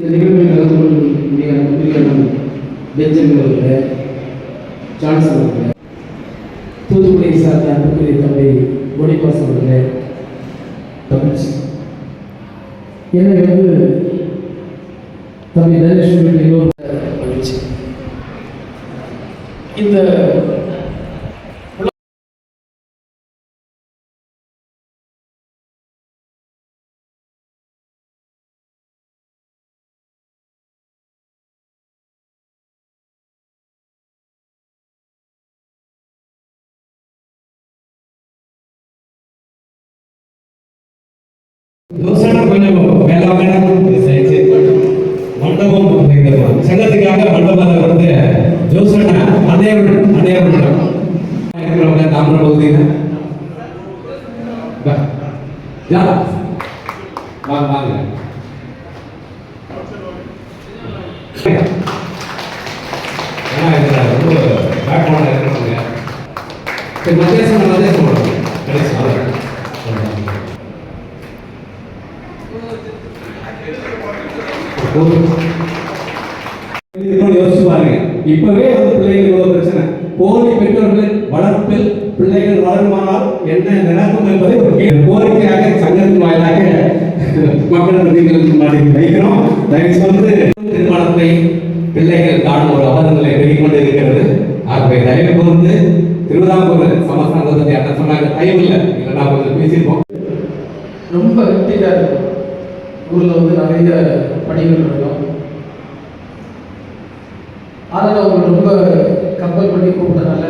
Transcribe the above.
இந்த நிகழ்வில் கலந்து கொள்ளக்கூடிய அன்புக்குரிய பெஞ்சமின் அவர்களே ஜான்சன் அவர்களே தூத்துக்குடியை சார்ந்த அன்புக்குரிய தம்பி ஒடிபாஸ் அவர்களே மகிழ்ச்சி என்னை வந்து தம்பி தனேஷ் உள்ளிட்ட எல்லோரும் மகிழ்ச்சி. இந்த யோசனை கொஞ்சம் மேலாக மண்டபம் சங்கத்துக்காக மண்டபத்தை வந்து ஜோசன அதே அதே இருக்கிறவங்க தாமிர பகுதியில் வாங்க வாங்க ரொம்ப பேக்ரவுண்ட் இருக்கிறவங்க மத்தியாசம் மத்தியாசம் யோசிச்சு பாருங்க. இப்பவே வந்து பிள்ளைங்களுக்கு ஒரு பிரச்சனை. போலி பெற்றோர்கள் வளர்ப்பில் பிள்ளைகள் வளருமானால் என்ன நடக்கும் என்பதை ஒரு கோரிக்கையாக சங்கத்தின் வாயிலாக மக்கள் நீங்கள் மாதிரி வைக்கிறோம். தயவு செய்து திருமணத்தை பிள்ளைகள் காணும் ஒரு அவலங்களை வெளிக்கொண்டு இருக்கிறது ஆகவே தயவு கூர்ந்து திருவிதாங்கூர் சமஸ்தானத்தை அண்ணன் சொன்னாங்க. தயவு இல்லை. இல்லைன்னா கொஞ்சம் பேசியிருப்போம். ரொம்ப ஹெக்டிக்காக ஊரில் வந்து நிறைய பணிகள் இருக்கும் அதில் அவங்க ரொம்ப கம்பல் பண்ணி கூப்பிட்டனால